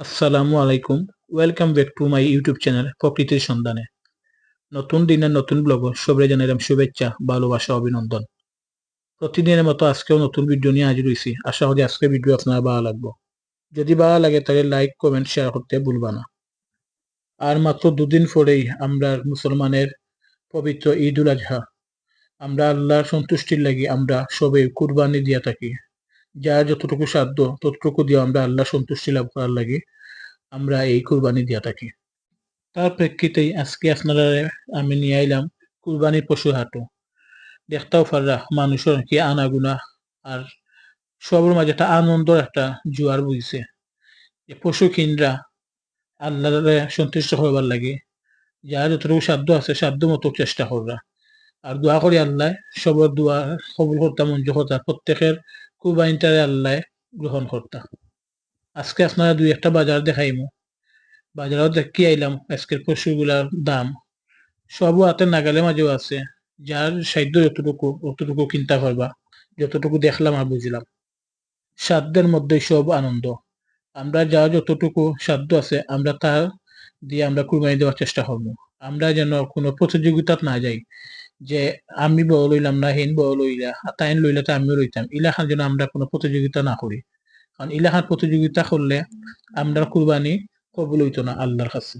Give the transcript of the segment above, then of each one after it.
আসসালামু আলাইকুম। Welcome back to my YouTube channel প্রকৃতির সন্ধানে। নতুন দিনের নতুন ব্লগ সবাই জানালাম শুভেচ্ছা, ভালোবাসা, অভিনন্দন। প্রতিদিনের মতো আজকেও নতুন ভিডিও নিয়ে হাজির হয়েছি আশা করি আজকে ভিডিও আপনার ভালো লাগবে। যদি ভালো লাগে তাহলে লাইক কমেন্ট শেয়ার করতে ভুলবা না। আর মাত্র দুদিন পরেই আমরা মুসলমানের পবিত্র ঈদ উল আজহা। আমরা আল্লাহর সন্তুষ্টির লাগি আমরা সবে কুরবানি দিয়া থাকি। যার যতটুকু সাধ্য, ততটুকু দিয়ে আমরা আল্লাহ সন্তুষ্টি লাভ করার লাগে। আমরা এই কুরবানি দিয়া থাকি। তার প্রেক্ষিতেই আজকে আপনারা, আমি নিয়ে আইলাম কুরবানির পশু হাটও দেখতেও পাররা মানুষের কি আনাগুনা। আর সবার মাঝে একটা আনন্দর একটা জোয়ার বুঝছে যে পশু কিনরা আল্লাহ সন্তুষ্ট হবার লাগে। যার যতটুকু সাধ্য আছে, সাধ্য মতো চেষ্টা কররা। আর দোয়া করি আল্লাহ, সবার দোয়া কবুল করতাম মঞ্জুর করতাম কুরবানিটারে আল্লাহ গ্রহণ করতা আজকে আপনারা দুই একটা বাজার দেখাইমু। বাজারও দেখি আইলাম আজকের পশুগুলার দাম। সবও হাতে নাগালের মাঝেও আছে। যার সাধ্য যতটুকু, অতটুকু কিনতে পারবা। যতটুকু দেখলাম আর বুঝলাম। সাধ্যের মধ্যে সব আনন্দ। আমরা যা যতটুকু সাধ্য আছে, আমরা তার দিয়ে আমরা কুরবানি দেওয়ার চেষ্টা করব। আমরা যেন কোনো প্রতিযোগিতাত না যাই। যে আমি বড় লইলাম না, হিন বড় লইলা তাইন লইলে তো আমিও লইতাম। ইলাখান যেন আমরা কোনো প্রতিযোগিতা না করি। কারণ ইলাখান প্রতিযোগিতা করলে আমরা কুরবানি কবুল হইতো না আল্লাহর কাছে।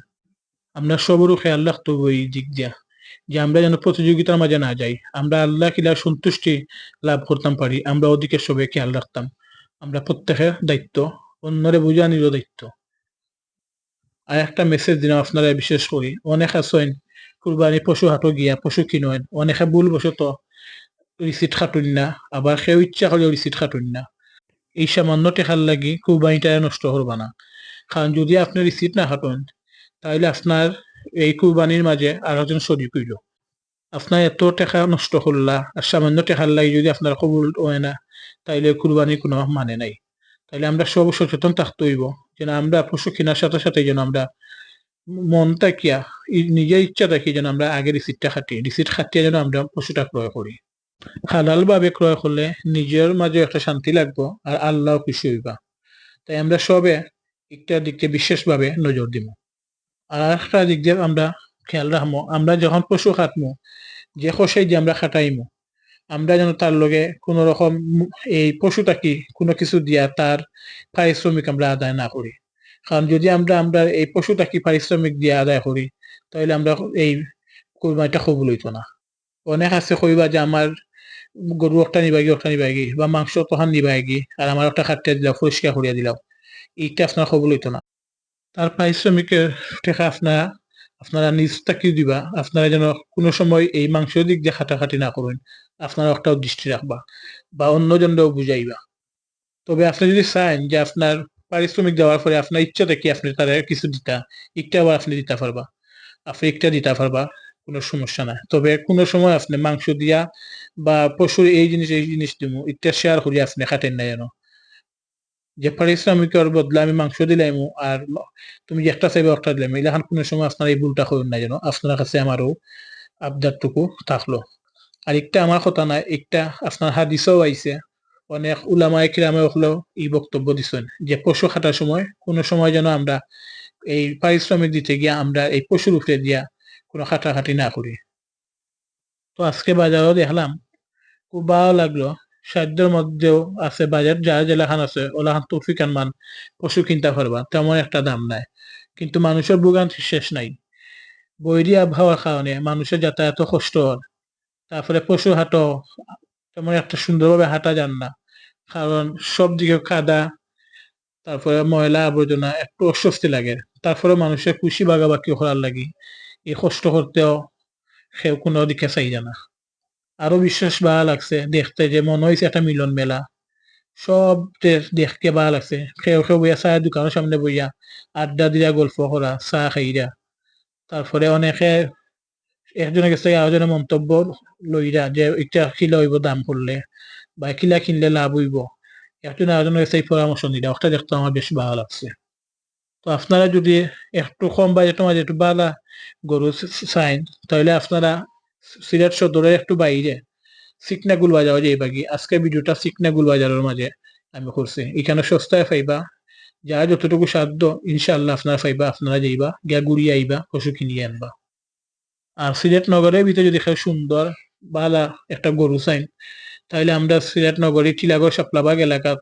আমরা সবরও খেয়াল রাখতে ওই দিক যে আমরা যেন প্রতিযোগিতার মাঝে না যাই, আমরা আল্লাহ কিলা সন্তুষ্টি লাভ করতাম পারি, আমরা ওদিকে সবাই খেয়াল রাখতাম। আমরা প্রত্যেকের দায়িত্ব, অন্যরে বুঝানিরও দায়িত্ব। আর একটা মেসেজ দিলাম আপনারা বিশেষ করি, অনেক আছেন কুরবানি পশু হাটো গিয়া, পশু কিনেন অনেকে ভুল বশত রিসিট খাটুন না আবার সেও ইচ্ছা করলেও রিসিট খাটুন না। এই সামান্য টেকার লাগি কুরবানিটা নষ্ট করবা না। কারণ যদি আপনি রিসিট না খাটুন তাহলে আপনার এই কুরবানির মাঝে আর একজন শরিক আপনার এত টাকা নষ্ট করলা আর সামান্য টেকার লাগি যদি আপনার কবুল হয় না, তাইলে কুরবানির কোনো মানে নাই। তাইলে আমরা সব সচেতন থাকতে হইব, যেন আমরা পশু কেনার সাথে সাথে যেন আমরা মন তাকিয়া নিজে ইচ্ছা থাকি যেন আমরা আগে রিসিটটা খাটি। রিসিট খাটিয়ে যেন আমরা পশুটা ক্রয় করি। হালাল ভাবে ক্রয় করলে নিজের মাঝে একটা শান্তি লাগবো আর আল্লাহ খুশি হইবা। তাই আমরা সবে একটা দিক দিয়ে বিশেষভাবে নজর দিব। আর একটা দিক দিয়ে আমরা খেয়াল রাখব, আমরা যখন পশু খাটমো যে খসাই যে আমরা খাটাইমো আমরা যেন তার লগে কোন রকম এই পশুটাকে কোনো কিছু দিয়া তার পারিশ্রমিক আমরা আদায় না করি। কারণ যদি আমরা আমরা এই পশুটাকে পারিশ্রমিক দিয়ে আদায় করি, তাহলে আমরা এই কোরবানিটা কবুল হইতো না। অনেক আছে কইবা যে আমার গরু একটা নিবাগি একটা নিবাগি বা মাংস তখন নিবাগি আর আমার একটা খাটিয়া দিলাম, পরিষ্কার করিয়া দিলাম, এইটা আপনার কবুল হইতো না। তার পারিশ্রমিকের টাকা আপনারা আপনারা নিজ তাকি দিবা? আপনারা যেন কোনো সময় এই মাংস দিক দিয়ে খাটাখাটি না করেন, আপনারা একটাও দৃষ্টি রাখবা, বা অন্যজনরাও বুঝাইবা। তবে আপনি যদি চান যে আপনার পারিশ্রমিক দেওয়ার পরে আপনার ইচ্ছা দেখি আপনি তারা কিছু দিতা, একটা আবার আপনি দিতে পারবা। আপনি একটা দিতে পারবা, কোনো সমস্যা নাই। তবে কোনো সময় আপনি মাংস দিয়া বা পশুর এই জিনিস এই জিনিস দিব ইটা শেয়ার করি আপনি খাটেন না যেন। যে পারিশ্রমিকের বদলে আমি মাংস দিলাম আর তুমি একটা চাইবে একটা দিলাম এলাকান কোনো সময় আপনার এই ভুলটা করেন না যেন। আপনার কাছে আমারও আবদারটুকু থাকল। আর একটা আমার কথা নাই, একটা আপনার হাদিসও আইছে অনেক উলামায় কিরামে হলেও এই বক্তব্য দিচ্ছেন যে পশু খাটার সময় কোনো সময় যেন আমরা এই পারিশ্রমিক দিতে গিয়া আমরা এই পশুর উপরে দিয়া কোনো খাটাখাটি না করি। তো আজকে বাজারও দেখলাম খুব ভালো লাগল। সাধ্যের মধ্যেও আছে বাজার, যারা জেলাখান আছে ওলাখান তৌফিকান মান পশু কিনতে পারবা, তেমন একটা দাম নাই। কিন্তু মানুষের ভোগান্তি শেষ নাই। বৈরী আবহাওয়ার কারণে মানুষের যাতায়াত কষ্ট তারপরে পশু হাঁটো তেমন একটা সুন্দরভাবে হাঁটা যান না। কারণ সব দিকে কাদা, তারপরে ময়লা আবর্জনা, একটু অস্বস্তি লাগে। তারপরে মানুষের খুশি বাগাবাকি করার লাগি। এই কষ্ট করতেও কেউ কোনো দিকে চাই জানা আরও বিশ্বাস ভালো লাগছে দেখতে যে মনে হয়েছে একটা মিলন মেলা। সব দেখতে ভালো লাগছে। কেউ কেউ বইয়া চায়ের দোকানের সামনে বইয়া আড্ডা দিয়া গল্প করা, চা খাইরা। তারপরে অনেকে একজনের কাছে আরেকজনের মন্তব্য লইরা যে এটা কিলা হইব দাম করলে। বা কিলা কিনলে লাভ হইব? একজন আরেকজনের কাছে পরামর্শ নিলে একটা দেখতে আমার বেশ ভালো লাগছে। তো আপনারা যদি একটু কম বাজেটের মাঝে একটু বালা গরু চাইন, তাহলে আপনারা সিলেট সদরের একটু বাইরে সিকনা গুল বাজার যে বাগি আজকে ভিডিওটা সিকনা গুল বাজারের মাঝে আমি করছি। এখানে সস্তায় পাইবা যারা যতটুকু সাধ্য ইনশাল্লাহ আপনারা পাইবা, আপনারা যাইবা, গিয়া ঘুরিয়ে আইবা, পশু কিনিয়ে আনবা। আর সিলেট নগরের ভিতরে যদি সুন্দর বালা একটা গরু চাইন তাহলে আমরা সিলেট নগরী টিলাগড়, সাপলাবাগ এলাকাত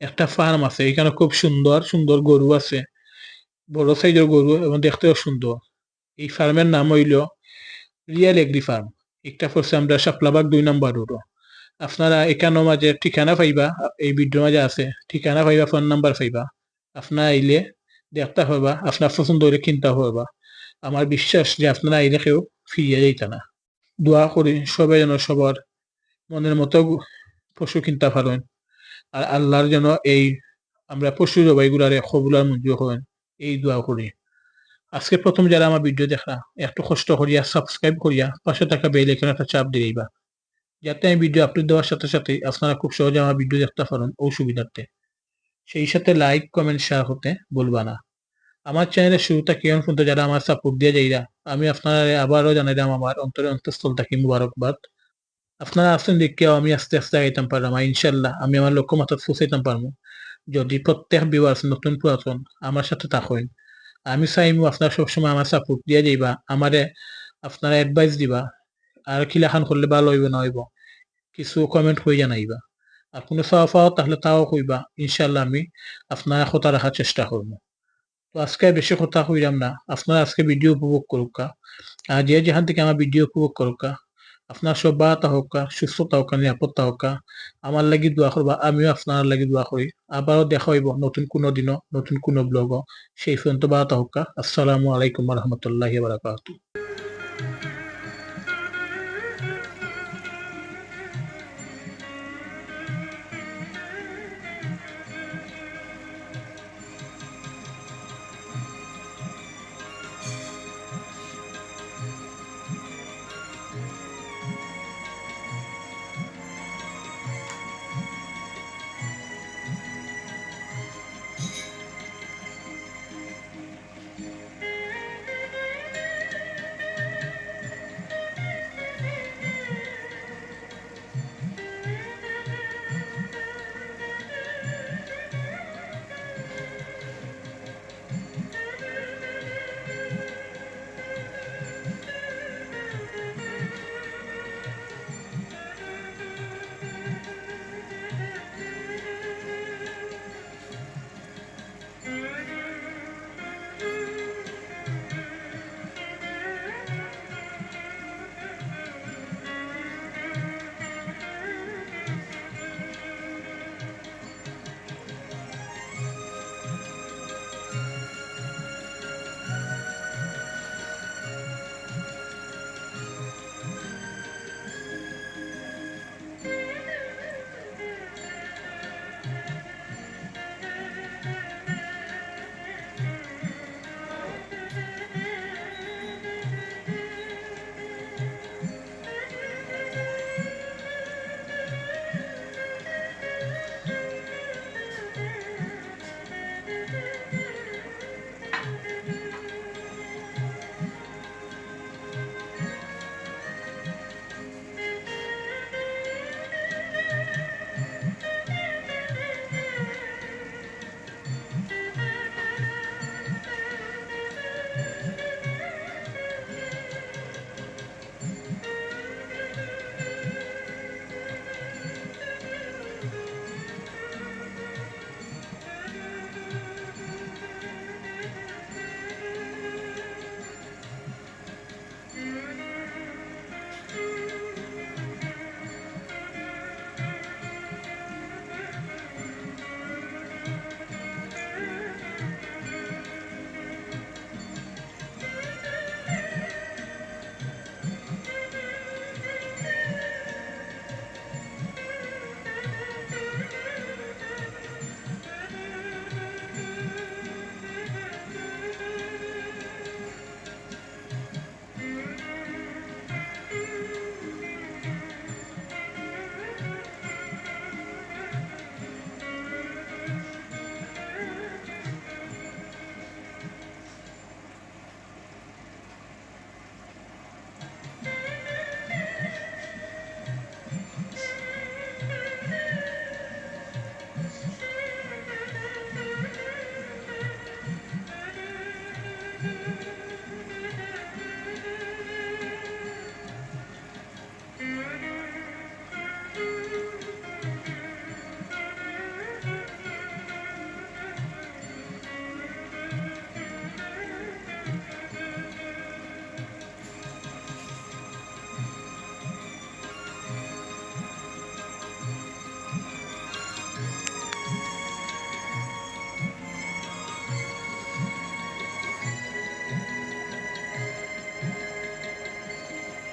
একটা ফার্ম আছে। এখানে খুব সুন্দর সুন্দর গরু আছে। বড় সাইজের গরু এবং দেখতেও সুন্দর। এই ফার্মের নাম হইল রিয়েল এগ্রি ফার্ম একটা পড়ছে আমরা সাপলাবাগ দুই নম্বর রোড আপনারা এখানের মাঝে ঠিকানা পাইবা, এই ভিডিওর মাঝে আছে। ঠিকানা পাইবা ফোন নাম্বার পাইবা। আপনারা আইলে দেখতে পারবা আপনার পছন্দ হইলে কিনতে পারবা আমার বিশ্বাস যে আপনারা আইলে কেউ ফিরিয়ে যাইতা না। দোয়া করি সবাই যেন সবার মনের মতো পশু কিনতে পারেন। আর আল্লাহর যেন এই আমরা পশু জবাইগুলারে কবুলার মঞ্জুর করেন এই দোয়া করি। আজকে প্রথম যারা আমার ভিডিও দেখা একটু কষ্ট করিয়া সাবস্ক্রাইব করিয়া পাশে থাকা বেল এখানে একটা চাপ দিয়েইবা যাতে আমি ভিডিও আপলোড দেওয়ার সাথে সাথে আপনারা খুব সহজে আমার ভিডিও দেখতে পারেন ও সুবিধার্থে। সেই সাথে লাইক কমেন্ট শেয়ার হতে বলবা না। আমার চ্যানেলের শুরুটা কেমন পর্যন্ত যারা আমার সাপোর্ট দিয়ে যাইরা, আমি আপনারা আবারও জানাইলাম আমার অন্তরে অন্তঃস্থল থাকি মুবারকবাদ। আপনারা আসেন দেখেও আমি আস্তে আস্তে আগাইতাম পারলাম ইনশাল্লাহ আমি আমার লক্ষ্য মাত্রা পৌঁছাইতাম পারব যদি প্রত্যেক বিওয়ার্স নতুন পুরাতন আমার সাথে থাকেন আমি চাইমু আপনারা সবসময় আমার সাপোর্ট দিয়ে যাইবা আমারে আপনারা অ্যাডভাইস দিবা আর কিলাখান করলে ভালো হইব না হইব কিছু কমেন্ট হয়ে জানাইবা আর কোনো চাওয়া পাও তাহলে তাও কইবা ইনশাল্লাহ আমি আপনারা কথা রাখার চেষ্টা করব তো আজকে বেশি কথা কইলাম না আপনারা আজকে ভিডিও উপভোগ করুকা আর যে যেখান থেকে আমার ভিডিও উপভোগ করুকা আপনার সব বাতা হোক সুস্থতা হোক নিরাপত্তা হোক আমার লাগি দোয়া করবা, আমিও আপনার লাগি দোয়া করি। আবারও দেখা হইব নতুন কোনো দিনও, নতুন কোনো ব্লগ সেই পর্যন্ত বাতা হোক আসসালামু আলাইকুম রহমতুল্লাহ বারাকাতু